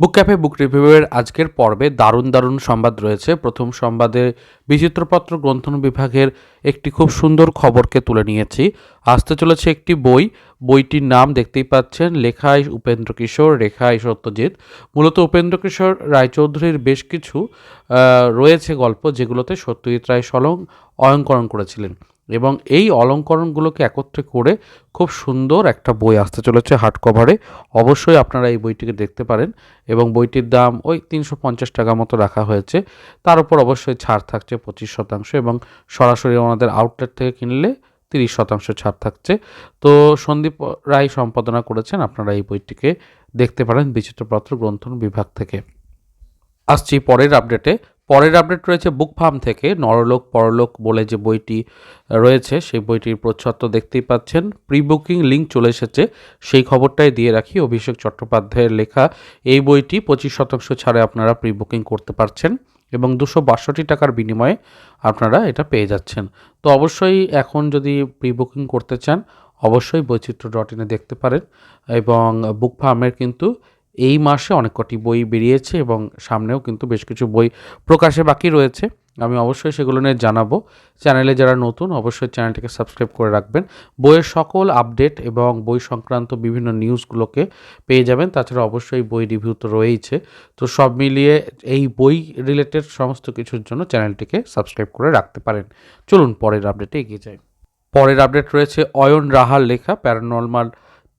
বুক cafe বুক রিভিউয়ের আজকের পর্বে দারুণ দারুণ সংবাদ রয়েছে। প্রথম সংবাদে বিচিত্রপত্র গ্রন্থন বিভাগের একটি খুব সুন্দর খবরকে তুলে নিয়েছি। আসতে চলেছে একটি বই। বইটির নাম দেখতেই পাচ্ছেন, লেখায় উপেন্দ্র কিশোর, রেখায় সত্যজিৎ। মূলত উপেন্দ্র কিশোর রায়চৌধুরীর বেশ কিছু রয়েছে গল্প যেগুলোতে সত্যজিৎ রায় সলং অয়ঙ্করণ করেছিলেন। এবং এই অলঙ্করণগুলোকে একত্রে করে খুব সুন্দর একটা বই আসতে চলেছে হার্ড কভারে অবশ্যই আপনারা এই বইটিকে দেখতে পারেন এবং বইটির দাম ওই তিনশো পঞ্চাশ টাকা মতো রাখা হয়েছে। তার উপর অবশ্যই ছাড় থাকছে পঁচিশ শতাংশ এবং সরাসরি ওনাদের আউটলেট থেকে কিনলে তিরিশ শতাংশ ছাড় থাকছে। তো সন্দীপ রায় সম্পাদনা করেছেন, আপনারা এই বইটিকে দেখতে পারেন বিচিত্রপত্র গ্রন্থন বিভাগ থেকে। আসছি পরের আপডেটে। পরের আপডেট রয়েছে বুক ফার্ম থেকে। নরলোক, পরলোক বলে যে বইটি রয়েছে, সেই বইটির প্রচ্ছদ তো দেখতেই পাচ্ছেন। প্রি বুকিং লিঙ্ক চলে এসেছে, সেই খবরটাই দিয়ে রাখি। অভিষেক চট্টোপাধ্যায়ের লেখা, এই বইটি পঁচিশ শতাংশ ছাড়ে আপনারা প্রি বুকিং করতে পারছেন এবং দুশো বাষট্টি টাকার বিনিময়ে আপনারা এটা পেয়ে যাচ্ছেন। তো অবশ্যই এখন যদি প্রি বুকিং করতে চান, অবশ্যই বৈচিত্র্য ডট ইনে দেখতে পারেন এবং বুক ফার্মের কিন্তু এই মাসে অনেক কটি বই বেরিয়েছে এবং সামনেও কিন্তু বেশ কিছু বই প্রকাশে বাকি রয়েছে। আমি অবশ্যই সেগুলো নিয়ে জানাব। চ্যানেলে যারা নতুন, অবশ্যই চ্যানেলটিকে সাবস্ক্রাইব করে রাখবেন। বইয়ের সকল আপডেট এবং বই সংক্রান্ত বিভিন্ন নিউজগুলোকে পেয়ে যাবেন। তাছাড়া অবশ্যই বই রিভিউ তো রয়েইছে। তো সব মিলিয়ে এই বই রিলেটেড সমস্ত কিছুর জন্য চ্যানেলটিকে সাবস্ক্রাইব করে রাখতে পারেন। চলুন পরের আপডেটে এগিয়ে যাই। পরের আপডেট রয়েছে অয়ন রাহার লেখা প্যারানর্মাল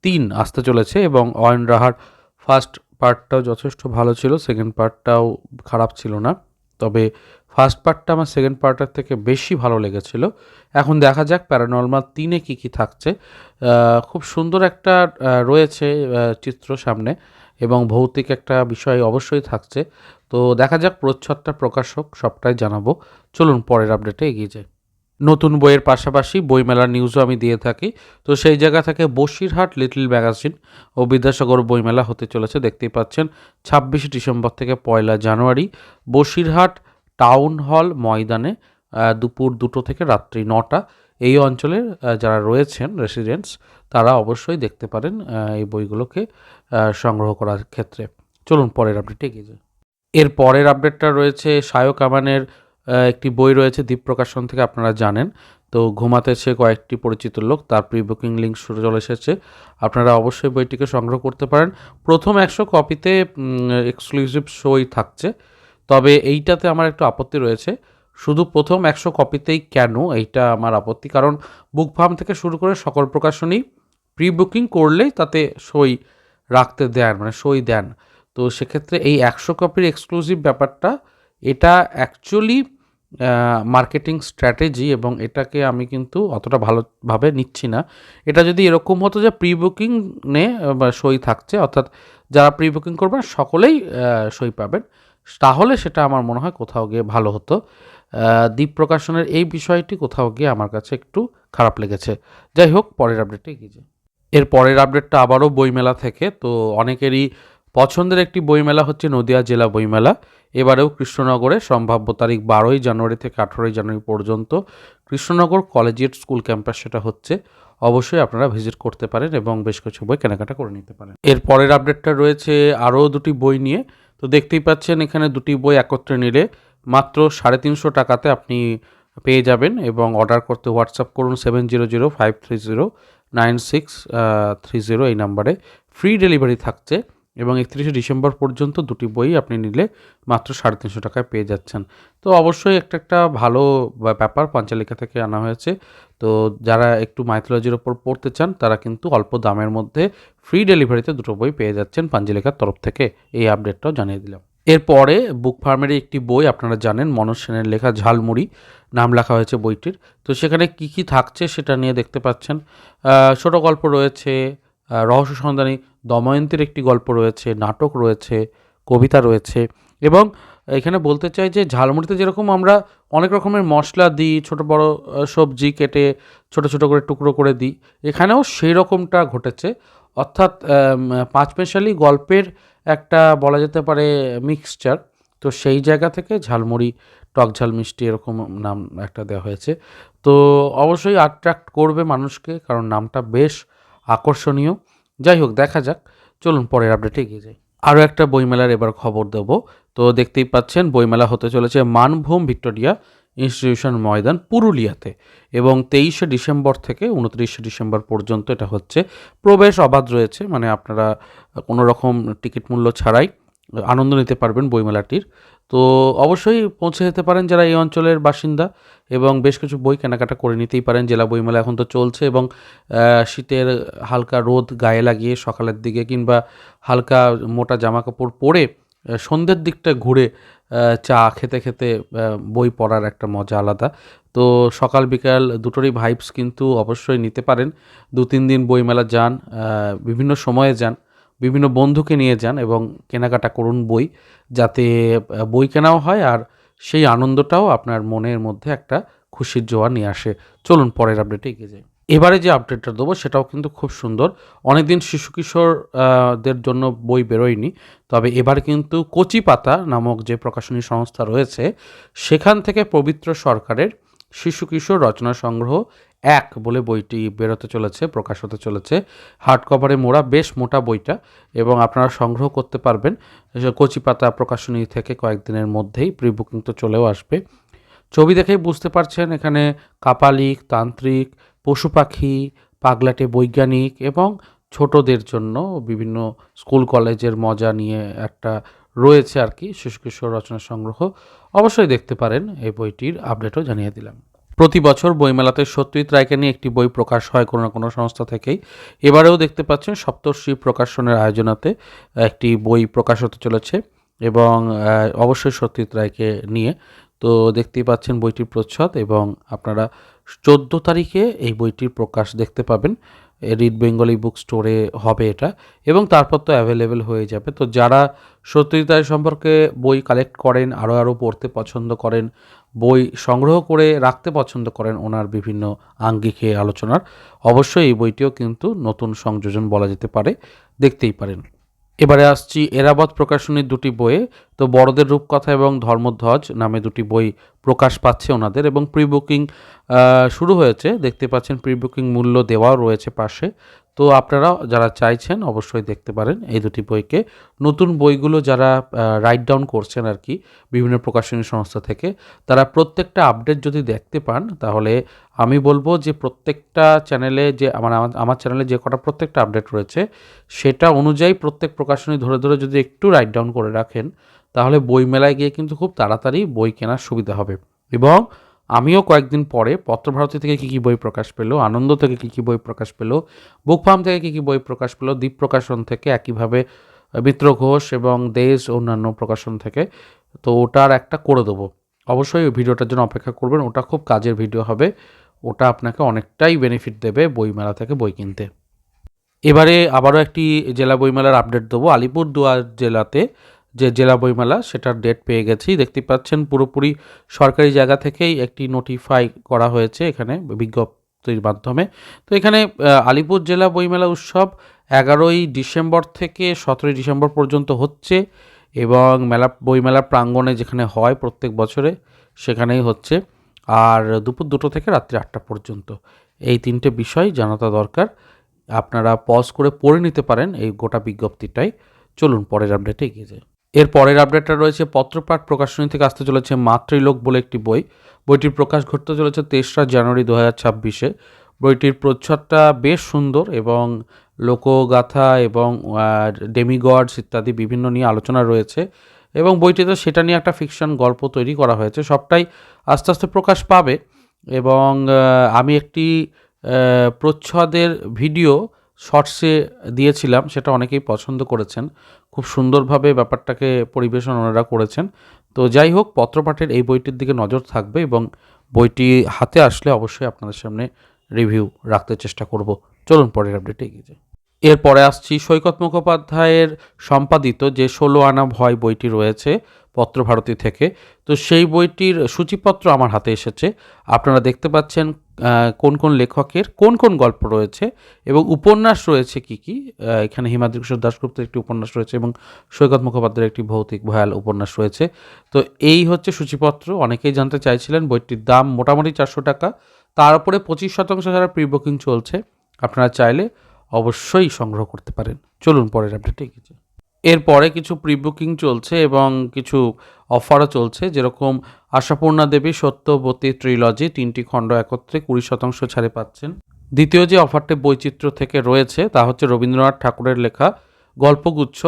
তিন আসতে চলেছে এবং অয়ন রাহার ফার্স্ট পার্টটাও যথেষ্ট ভালো ছিল, সেকেন্ড পার্টটাও খারাপ ছিল না। তবে ফার্স্ট পার্টটা আমার সেকেন্ড পার্টের থেকে বেশি ভালো লেগেছিল। এখন দেখা যাক প্যারানর্মাল তিনে কী কী থাকছে। খুব সুন্দর একটা রয়েছে চিত্র সামনে এবং ভৌতিক একটা বিষয় অবশ্যই থাকছে। তো দেখা যাক প্রচ্ছদটা প্রকাশক সবটাই জানাব। চলুন পরের আপডেটে এগিয়ে যাই। নতুন বইয়ের পাশাপাশি বইমেলার নিউজও আমি দিয়ে থাকি। তো সেই জায়গা থেকে বসিরহাট লিটল ম্যাগাজিন ও বিদ্যাসাগর বইমেলা হতে চলেছে, দেখতেই পাচ্ছেন। ছাব্বিশে ডিসেম্বর থেকে পয়লা জানুয়ারি বসিরহাট টাউন হল ময়দানে দুপুর দুটো থেকে রাত্রি নটা। এই অঞ্চলের যারা রয়েছেন রেসিডেন্টস তারা অবশ্যই দেখতে পারেন এই বইগুলোকে সংগ্রহ করার ক্ষেত্রে। চলুন পরের আপডেটে এগিয়ে যাই। এর পরের আপডেটটা রয়েছে সায়ক আমানের একটি বই রয়েছে দীপ প্রকাশন থেকে আপনারা জানেন। তো ঘুমাতে সে কয়েকটি পরিচিত লোক, তার প্রি বুকিং লিঙ্ক শুরু চলে এসেছে। আপনারা অবশ্যই বইটিকে সংগ্রহ করতে পারেন। প্রথম একশো কপিতে এক্সক্লুসিভ শোই থাকছে। তবে এইটাতে আমার একটু আপত্তি রয়েছে। শুধু প্রথম একশো কপিতেই কেন এইটা আমার আপত্তি? কারণ বুক ফার্ম থেকে শুরু করে সকল প্রকাশনী প্রি বুকিং করলেই তাতে সই রাখতে দেন মানে সই দেন। তো সেক্ষেত্রে এই একশো কপির এক্সক্লুসিভ ব্যাপারটা, এটা অ্যাকচুয়ালি মার্কেটিং স্ট্র্যাটেজি এবং এটাকে আমি কিন্তু অতটা ভালোভাবে নিচ্ছি না। এটা যদি এরকম হতো যে প্রি বুকিং নে সই থাকছে, অর্থাৎ যারা প্রি বুকিং করবেন সকলেই সই পাবেন, তাহলে সেটা আমার মনে হয় কোথাও গিয়ে ভালো হতো। দ্বীপ প্রকাশনের এই বিষয়টি কোথাও গিয়ে আমার কাছে একটু খারাপ লেগেছে। যাই হোক, পরের আপডেটে এগিয়ে এর পরের আপডেটটা আবারও বইমেলা থেকে, তো অনেকেরই পছন্দের একটি বইমেলা হচ্ছে নদিয়া জেলা বইমেলা। এবারেও কৃষ্ণনগরে সম্ভাব্য তারিখ বারোই জানুয়ারি থেকে আঠেরোই জানুয়ারি পর্যন্ত কৃষ্ণনগর কলেজিয়েট স্কুল ক্যাম্পাস সেটা হচ্ছে। অবশ্যই আপনারা ভিজিট করতে পারেন এবং বেশ কিছু বই কেনাকাটা করে নিতে পারেন। এর পরের আপডেটটা রয়েছে আরও দুটি বই নিয়ে। তো দেখতেই পাচ্ছেন, এখানে দুটি বই একত্রে নিলে মাত্র সাড়ে তিনশো টাকাতে আপনি পেয়ে যাবেন এবং অর্ডার করতে হোয়াটসঅ্যাপ করুন seven zero zero five three zero nine six three zero এই নাম্বারে। ফ্রি ডেলিভারি থাকছে। এবং একত্রিশে ডিসেম্বর পর্যন্ত দুটি বই আপনি নিলে মাত্র সাড়ে তিনশো টাকায় পেয়ে যাচ্ছেন। তো অবশ্যই একটা একটা ভালো ব্যাপার পাঞ্চালিকা থেকে আনা হয়েছে। তো যারা একটু মাইথোলজির ওপর পড়তে চান, তারা কিন্তু অল্প দামের মধ্যে ফ্রি ডেলিভারিতে দুটো বই পেয়ে যাচ্ছেন পাঞ্চালিকার তরফ থেকে। এই আপডেটটাও জানিয়ে দিলাম। এরপরে বুক ফার্মের একটি বই আপনারা জানেন, মনোজ সেনের লেখা ঝালমুড়ি, নাম লেখা হয়েছে বইটির। তো সেখানে কি কি থাকছে সেটা নিয়ে দেখতে পাচ্ছেন। ছোট গল্প রয়েছে রহস্য সন্ধানী দময়ন্তীর একটি গল্প রয়েছে নাটক রয়েছে কবিতা রয়েছে এবং এখানে বলতে চাই যে ঝালমুড়িতে যেরকম আমরা অনেক রকমের মশলা দিই ছোট বড় সবজি কেটে ছোট ছোট করে টুকরো করে দিই এখানেও সেই রকমটা ঘটেছে। অর্থাৎ আম, পাঁচ পেশালি গল্পের একটা বলা যেতে পারে মিক্সচার তো সেই জায়গা থেকে ঝালমুড়ি টক ঝাল মিষ্টি এরকম নাম একটা দেওয়া হয়েছে। তো অবশ্যই অ্যাট্রাক্ট করবে মানুষকে কারণ নামটা বেশ আকর্ষণীয়। যাই হোক দেখা যাক। চলুন, পরের আপডেটে এগিয়ে যাই। আরও একটা বইমেলার এবার খবর দেব। তো দেখতেই পাচ্ছেন, বইমেলা হতে চলেছে মানভূম ভিক্টোরিয়া ইনস্টিটিউশন ময়দান পুরুলিয়াতে এবং তেইশে ডিসেম্বর থেকে উনত্রিশে ডিসেম্বর পর্যন্ত এটা হচ্ছে। প্রবেশ অবাধ রয়েছে মানে আপনারা কোনো রকম টিকিট মূল্য ছাড়াই আনন্দ নিতে পারবেন বইমেলাটির। তো অবশ্যই পৌঁছে যেতে পারেন যারা এই অঞ্চলের বাসিন্দা এবং বেশ কিছু বই কেনাকাটা করে নিতেই পারেন। জেলা বইমেলা এখন তো চলছে এবং শীতের হালকা রোদ গায়ে লাগিয়ে সকালের দিকে কিংবা হালকা মোটা জামা কাপড় পরে সন্ধ্যের দিকটা ঘুরে চা খেতে খেতে বই পড়ার একটা মজা আলাদা। তো সকাল বিকাল দুটোরই ভাইবস কিন্তু অবশ্যই নিতে পারেন। দু তিন দিন বইমেলা যান বিভিন্ন সময়ে যান। বিভিন্ন বন্ধুকে নিয়ে যান এবং কেনাকাটা করুন বই যাতে বই কেনাও হয় আর সেই আনন্দটাও আপনার মনের মধ্যে একটা খুশির জোয়ার নিয়ে আসে। চলুন পরের আপডেটে এগিয়ে যাই। এবারে যে আপডেটটা দেবো সেটাও কিন্তু খুব সুন্দর। অনেকদিন শিশু কিশোর আহ, দের জন্য বই বেরোয়নি তবে এবার কিন্তু কচি পাতা নামক যে প্রকাশনী সংস্থা রয়েছে সেখান থেকে পবিত্র সরকারের শিশু কিশোর রচনা সংগ্রহ এক বলে বইটি বেরোতে চলেছে, প্রকাশ হতে চলেছে। হার্ড কভারে মোড়া বেশ মোটা বইটা এবং আপনারা সংগ্রহ করতে পারবেন। কচি পাতা প্রকাশনী থেকে কয়েকদিনের মধ্যেই প্রি বুকিং তো চলেও আসবে। ছবি দেখেই বুঝতে পারছেন এখানে কাপালিক, তান্ত্রিক, পশু পাখি, পাগলাটে বৈজ্ঞানিক এবং ছোটদের জন্য বিভিন্ন স্কুল, কলেজের মজা নিয়ে একটা রয়েছে আর কি। শিশু কিশোর রচনা সংগ্রহ অবশ্যই দেখতে পারেন। এই বইটির আপডেটও জানিয়ে দিলাম। প্রতি বছর বইমেলাতে সত্যজিৎ রায়কে নিয়ে একটি বই প্রকাশ হয় কোনো না কোনো সংস্থা থেকেই। এবারেও দেখতে পাচ্ছেন সপ্তর্ষি প্রকাশনের আয়োজনাতে একটি বই প্রকাশ হতে চলেছে এবং অবশ্যই সত্যজিৎ রায়কে নিয়ে। তো দেখতেই পাচ্ছেন বইটির প্রচ্ছদ এবং আপনারা চোদ্দ তারিখে এই বইটির প্রকাশ দেখতে পাবেন। রিড বেঙ্গলি বুক স্টোরে হবে এটা, এবং তারপর তো অ্যাভেলেবেল হয়ে যাবে। তো যারা সত্যিতায় সম্পর্কে বই কালেক্ট করেন আরও আরও পড়তে পছন্দ করেন, বই সংগ্রহ করে রাখতে পছন্দ করেন, ওনার বিভিন্ন আঙ্গিকে আলোচনার, অবশ্যই এই বইটিও কিন্তু নতুন সংযোজন বলা যেতে পারে, দেখতেই পারেন। এবারে আসছি এরাবত প্রকাশনীর দুটি বইয়ে। তো বড়দের রূপকথা এবং ধর্মধ্বজ নামে দুটি বই প্রকাশ পাচ্ছে ওনাদের এবং প্রি বুকিং শুরু হয়েছে। দেখতে পাচ্ছেন প্রি বুকিং মূল্য দেওয়াও রয়েছে পাশে। তো আপনারা যারা চাইছেন অবশ্যই দেখতে পারেন এই দুটি বইকে। নতুন বইগুলো যারা রাইট ডাউন করছেন আর কি, বিভিন্ন প্রকাশনী সংস্থা থেকে, তারা প্রত্যেকটা আপডেট যদি দেখতে পান, তাহলে আমি বলব যে প্রত্যেকটা চ্যানেলে যে আমার, আমার- চ্যানেলে যে কটা প্রত্যেকটা আপডেট রয়েছে, সেটা অনুযায়ী প্রত্যেক প্রকাশনী ধরে ধরে যদি একটু রাইট ডাউন করে রাখেন, তাহলে বই মেলায় গিয়ে কিন্তু খুব তাড়াতাড়ি বই কেনার সুবিধা হবে। এবং আমিও কয়েকদিন পরে পত্রভারতী থেকে কী কী বই প্রকাশ পেল, আনন্দ থেকে কী কী বই প্রকাশ পেল বুক ফার্ম থেকে কী কী বই প্রকাশ পেল দ্বীপ প্রকাশন থেকে একইভাবে মিত্র ঘোষ এবং দেশ অন্যান্য প্রকাশন থেকে। তো ওটার একটা করে দেবো। অবশ্যই ওই ভিডিওটার জন্য অপেক্ষা করবেন, ওটা খুব কাজের ভিডিও হবে। ওটা আপনাকে অনেকটাই বেনিফিট দেবে বইমেলা থেকে বই কিনতে। এবারে আবারও একটি জেলা বইমেলার আপডেট দেবো। আলিপুরদুয়ার জেলাতে যে জেলা বইমেলা, সেটার ডেট পেয়ে গেছি। দেখতে পাচ্ছেন, পুরোপুরি সরকারি জায়গা থেকেই একটি নোটিফাই করা হয়েছে এখানে বিজ্ঞপ্তির মাধ্যমে। তো এখানে আলিপুর জেলা বইমেলা উৎসব এগারোই ডিসেম্বর থেকে সতেরোই ডিসেম্বর পর্যন্ত হচ্ছে এবং মেলা, বইমেলা প্রাঙ্গণে যেখানে হয় প্রত্যেক বছরে সেখানেই হচ্ছে। আর দুপুর দুটো থেকে রাত্রি আটটা পর্যন্ত। এই তিনটে বিষয় জানাটা দরকার। আপনারা পজ করে পড়ে নিতে পারেন এই গোটা বিজ্ঞপ্তিটাই। চলুন, পরের আপডেটে এগিয়ে যাই। এর পরের আপডেটটা রয়েছে, পত্রপাঠ প্রকাশনী থেকে আসতে চলেছে মাতৃলোক বলে একটি বই। বইটির প্রকাশ ঘটতে চলেছে তেসরা জানুয়ারি দু হাজার ছাব্বিশে। বইটির প্রচ্ছদটা বেশ সুন্দর এবং লোকগাথা এবং ডেমিগডস ইত্যাদি বিভিন্ন নিয়ে আলোচনা রয়েছে এবং বইটিতে সেটা নিয়ে একটা ফিকশন গল্প তৈরি করা হয়েছে। সবটাই আস্তে আস্তে প্রকাশ পাবে এবং আমি একটি প্রচ্ছদের ভিডিও শর্টসে দিয়েছিলাম, সেটা অনেকেই পছন্দ করেছেন। খুব সুন্দরভাবে ব্যাপারটাকে পরিবেশন ওনারা করেছেন। তো যাই হোক, পত্রপাঠের এই বইটির দিকে নজর থাকবে এবং বইটি হাতে আসলে অবশ্যই আপনাদের সামনে রিভিউ রাখতে চেষ্টা করব। চলুন পরের আপডেটে এগিয়ে যাই। এরপরে আসছি সৈকত মুখোপাধ্যায়ের সম্পাদিত যে ষোলো আনা ভয় বইটি রয়েছে পত্রভারতী থেকে। তো সেই বইটির সূচিপত্র আমার হাতে এসেছে। আপনারা দেখতে পাচ্ছেন কোন কোন লেখকের কোন কোন গল্প রয়েছে এবং উপন্যাস রয়েছে কি কি। এখানে হিমাদ্রি কিশোর দাশগুপ্তের একটি উপন্যাস রয়েছে এবং সৈকত মুখোপাধ্যায়ের একটি ভৌতিক ভয়াল উপন্যাস রয়েছে। তো এই হচ্ছে সূচিপত্র। অনেকেই জানতে চাইছিলেন বইটির দাম মোটামুটি চারশো টাকা। তার উপরে পঁচিশ শতাংশ ছাড়া প্রি বুকিং চলছে। আপনারা চাইলে অবশ্যই সংগ্রহ করতে পারেন। চলুন পরের আপডেটে এগিয়ে। এরপরে কিছু প্রি বুকিং চলছে এবং কিছু অফারও চলছে, যেরকম আশাপূর্ণা দেবী সত্যবতী ট্রিলজি তিনটি খণ্ড একত্রে কুড়ি শতাংশ ছাড়ে পাচ্ছেন। দ্বিতীয় যে অফারটি বৈচিত্র্য থেকে রয়েছে, তা হচ্ছে রবীন্দ্রনাথ ঠাকুরের লেখা গল্পগুচ্ছ।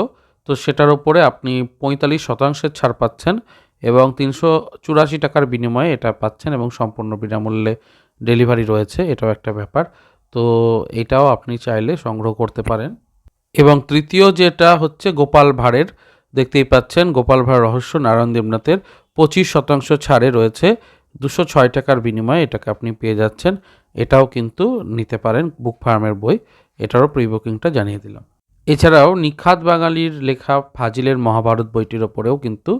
তো সেটার ওপরে আপনি পঁয়তাল্লিশ শতাংশের ছাড় পাচ্ছেন এবং তিনশো চুরাশি টাকার বিনিময়ে এটা পাচ্ছেন এবং সম্পূর্ণ বিনামূল্যে ডেলিভারি রয়েছে, এটাও একটা ব্যাপার। তো এটাও আপনি চাইলে সংগ্রহ করতে পারেন। এবং তৃতীয় যেটা হচ্ছে গোপাল ভাঁড়ের, দেখতেই পাচ্ছেন গোপাল ভাঁড় রহস্য নারায়ণ দেবনাথের পঁচিশ শতাংশ ছাড়ে রয়েছে, দুশো ছয় টাকার বিনিময়ে এটাকে আপনি পেয়ে যাচ্ছেন। এটাও কিন্তু নিতে পারেন বুক ফার্মের বই, এটারও প্রি বুকিংটা জানিয়ে দিলাম। এছাড়াও নিখাত বাঙালির লেখা ফাজিলের মহাভারত বইটির ওপরেও কিন্তু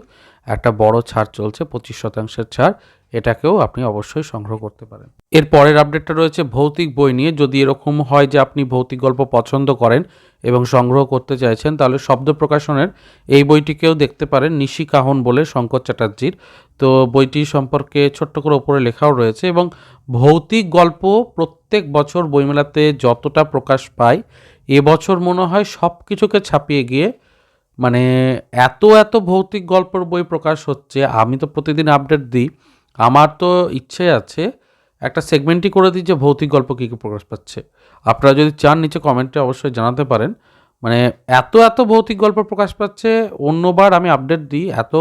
একটা বড় ছাড় চলছে, পঁচিশ শতাংশের ছাড়। এটাকেও আপনি অবশ্যই সংগ্রহ করতে পারেন। এর পরের আপডেটটা রয়েছে ভৌতিক বই নিয়ে। যদি এরকম হয় যে আপনি ভৌতিক গল্প পছন্দ করেন এবং সংগ্রহ করতে চাইছেন, তাহলে শব্দ প্রকাশনের এই বইটিকেও দেখতে পারেন নিশি কাহন বলে শঙ্কর চ্যাটার্জির। তো বইটি সম্পর্কে ছোট্ট করে ওপরে লেখাও রয়েছে এবং ভৌতিক গল্প প্রত্যেক বছর বইমেলাতে যতটা প্রকাশ পায় এবছর মনে হয় সব কিছুকে ছাপিয়ে গিয়ে মানে এত এত ভৌতিক গল্পের বই প্রকাশ হচ্ছে। আমি তো প্রতিদিন আপডেট দিই। আমার তো ইচ্ছে আছে একটা সেগমেন্টই করে দিই যে ভৌতিক গল্প কী কী প্রকাশ পাচ্ছে। আপনারা যদি চান নিচে কমেন্টে অবশ্যই জানাতে পারেন। মানে এত এত ভৌতিক গল্প প্রকাশ পাচ্ছে, অন্যবার আমি আপডেট দিই, এত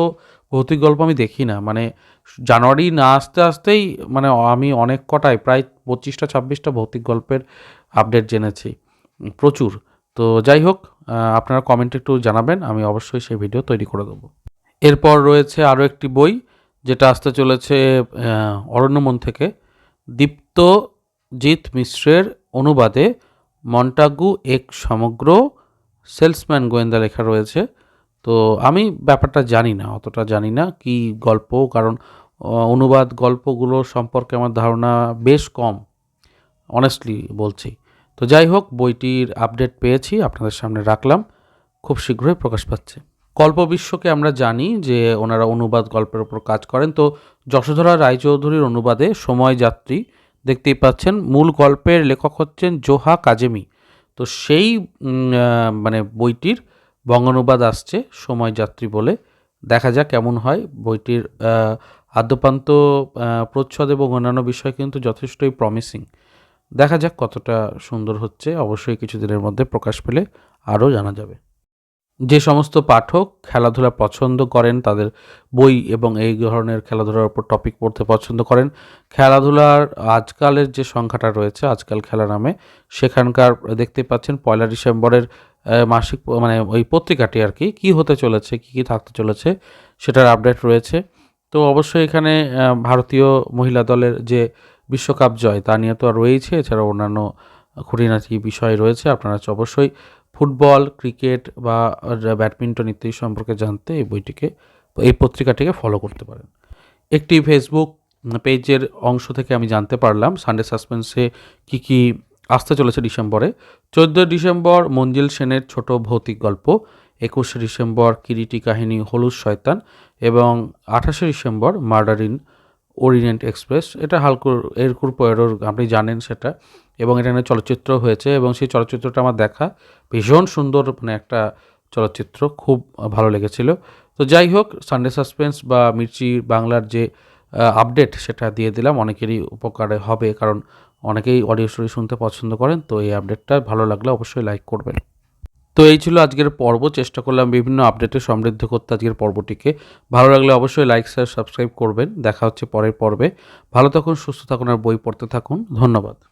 ভৌতিক গল্প আমি দেখি না। মানে জানুয়ারি না আসতে আসতেই মানে আমি অনেক কটায়, প্রায় পঁচিশটা, ছাব্বিশটা ভৌতিক গল্পের আপডেট জেনেছি। প্রচুর। তো যাই হোক আপনারা কমেন্টে একটু জানাবেন, আমি অবশ্যই সেই ভিডিও তৈরি করে দেবো। এরপর রয়েছে আরও একটি বই যেটা আসতে চলেছে অরণ্যমন থেকে, দীপ্তজিৎ মিশ্রের অনুবাদে মন্টাগু এক সমগ্র সেলসম্যান গোয়েন্দা লেখা রয়েছে। তো আমি ব্যাপারটা জানি না, অতটা জানি না কি গল্প, কারণ অনুবাদ গল্পগুলো সম্পর্কে আমার ধারণা বেশ কম অনেস্টলি বলছি। তো যাই হোক, বইটির আপডেট পেয়েছি, আপনাদের সামনে রাখলাম। খুব শীঘ্রই প্রকাশ পাচ্ছে। কল্পবিশ্বকে আমরা জানি যে ওনারা অনুবাদ গল্পের ওপর কাজ করেন। তো যশোধরা রায়চৌধুরীর অনুবাদে সময় যাত্রী দেখতেই পাচ্ছেন, মূল গল্পের লেখক হচ্ছেন জোহা কাজেমি। তো সেই মানে বইটির বঙ্গানুবাদ আসছে সময় যাত্রী বলে। দেখা যাক কেমন হয়। বইটির আদ্যপান্ত প্রচ্ছদ এবং অন্যান্য বিষয় কিন্তু যথেষ্টই প্রমিসিং দেখা যাক কতটা সুন্দর হচ্ছে। অবশ্যই কিছুদিনের মধ্যে প্রকাশ পেলে আরও জানা যাবে। যে সমস্ত পাঠক খেলাধুলা পছন্দ করেন, তাদের বই এবং এই ধরনের খেলাধুলার উপর টপিক পড়তে পছন্দ করেন। খেলাধুলার আজকালের যে সংখ্যাটা রয়েছে, আজকাল খেলা নামে, সেখানকার দেখতে পাচ্ছেন পয়লা ডিসেম্বরের মাসিক মানে ওই পত্রিকাটি আর কি, কী হতে চলেছে, কী কী থাকতে চলেছে, সেটার আপডেট রয়েছে। তো অবশ্যই এখানে ভারতীয় মহিলা দলের যে বিশ্বকাপ জয়, তা নিয়ে তো আর রয়েছে এছাড়াও অন্যান্য খুঁটিনাটি বিষয় রয়েছে, আপনারা অবশ্যই ফুটবল, ক্রিকেট বা ব্যাডমিন্টন ইত্যাদি সম্পর্কে জানতে এই বইটিকে, এই পত্রিকাটিকে ফলো করতে পারেন। একটি ফেসবুক পেজের অংশ থেকে আমি জানতে পারলাম সানডে সাসপেন্সে কি কি আসতে চলেছে ডিসেম্বরে। চোদ্দোই ডিসেম্বর মঞ্জিল সেনের ছোট ভৌতিক গল্প, একুশে ডিসেম্বর কিরিটি কাহিনী হলুদ শয়তান এবং আঠাশে December murder in orient express. এটা হালকুর, এরকুর পয়েরোর, আপনি জানেন সেটা। এবং এটা নিয়ে চলচ্চিত্র হয়েছে এবং সেই চলচ্চিত্রটা আমার দেখা ভীষণ সুন্দর মানে একটা চলচ্চিত্র, খুব ভালো লেগেছিল। তো যাই হোক সানডে সাসপেন্স বা মির্চি বাংলার যে আপডেট সেটা দিয়ে দিলাম। অনেকেরই উপকারে হবে কারণ অনেকেই অডিও স্টোরি শুনতে পছন্দ করেন, তো এই আপডেটটা ভালো লাগলে অবশ্যই লাইক করবেন। তো এই ছিল আজকের পর্ব। চেষ্টা করলাম বিভিন্ন আপডেটে সমৃদ্ধ করতে আজকের পর্বটিকে। ভালো লাগলে অবশ্যই লাইক শেয়ার সাবস্ক্রাইব করবেন। দেখা হচ্ছে পরের পর্বে। ভালো থাকুন, সুস্থ থাকুন আর বই পড়তে থাকুন। ধন্যবাদ।